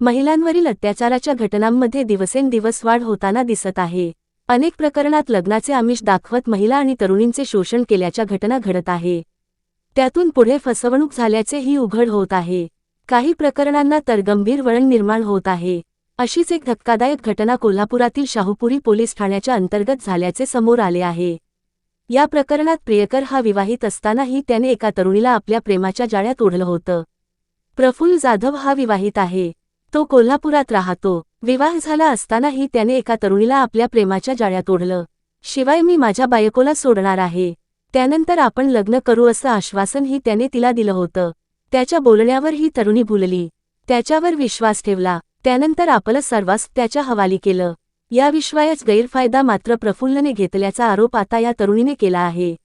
महिलांवरील अत्याचाराच्या घटनांमध्ये दिवसेंदिवस वाढ होताना दिसत आहे. अनेक प्रकरणात लग्नाचे आमिष दाखवत महिला आणि तरुणींचे शोषण केल्याच्या घटना घडत आहे. त्यातून पुढे फसवणूक झाल्याचेही उघड होत आहे. काही प्रकरणांना तर गंभीर वळण निर्माण होत आहे. अशीच एक धक्कादायक घटना कोल्हापुरातील शाहूपुरी पोलीस ठाण्याच्या अंतर्गत झाल्याचे समोर आले आहे. या प्रकरणात प्रियकर हा विवाहित असतानाही त्याने एका तरुणीला आपल्या प्रेमाच्या जाळ्यात ओढलं होतं. प्रफुल्ल जाधव हा विवाहित आहे. तो कोल्हापुरात राहतो. विवाह झाला असतानाही त्याने एका तरुणीला आपल्या प्रेमाच्या जाळ्यात ओढलं. शिवाय मी माझ्या बायकोला सोडणार आहे. त्यानंतर आपण लग्न करू असं आश्वासनही त्याने तिला दिलं होतं. त्याच्या बोलण्यावर ही तरुणी भुलली. त्याच्यावर विश्वास ठेवला. त्यानंतर आपलं सर्वास त्याच्या हवाली केलं. या विश्वायाच गैरफायदा मात्र प्रफुल्लने घेतल्याचा आरोप आता या तरुणीने केला आहे.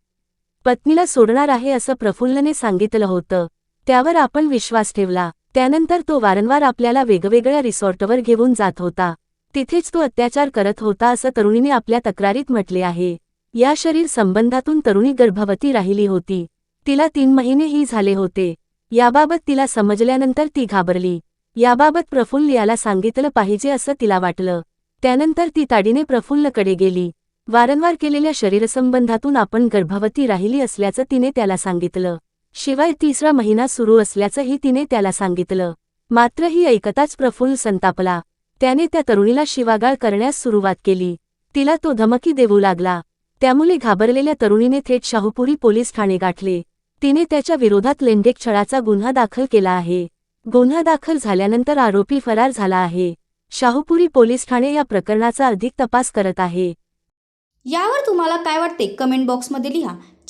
पत्नीला सोडणार आहे असं प्रफुल्लने सांगितलं होतं. त्यावर आपण विश्वास ठेवला. त्यानंतर तो वारंवार आपल्याला वेगवेगळ्या रिसॉर्टवर घेऊन जात होता. तिथेच तो अत्याचार करत होता असं तरुणीने आपल्या तक्रारीत म्हटले आहे. या शरीर संबंधातून तरुणी गर्भवती राहिली होती. तिला तीन महिनेही झाले होते. याबाबत तिला समजल्यानंतर ती घाबरली. याबाबत प्रफुल्ल याला सांगितलं पाहिजे असं तिला वाटलं. त्यानंतर ती ताडीने प्रफुल्लकडे गेली. वारंवार केलेल्या शरीरसंबंधातून आपण गर्भवती राहिली असल्याचं तिने त्याला सांगितलं. शिवाय तिसरा महिना सुरू असल्याचंही तिने त्याला सांगितलं. मात्र ही ऐकताच प्रफुल्ल संतापला. त्याने त्या तरुणीला शिवागाळ करण्यास सुरुवात केली. तिला तो धमकी देऊ लागला. त्यामुळे घाबरलेल्या तरुणीने थेट शाहूपुरी पोलीस ठाणे गाठले. तिने त्याच्या विरोधात लेंडेक छळाचा गुन्हा दाखल केला आहे. गुन्हा दाखल झाल्यानंतर आरोपी फरार झाला आहे. शाहूपुरी पोलीस ठाणे या प्रकरणाचा अधिक तपास करत आहे. यावर तुम्हाला काय वाटते? कमेंट बॉक्समध्ये लिहा.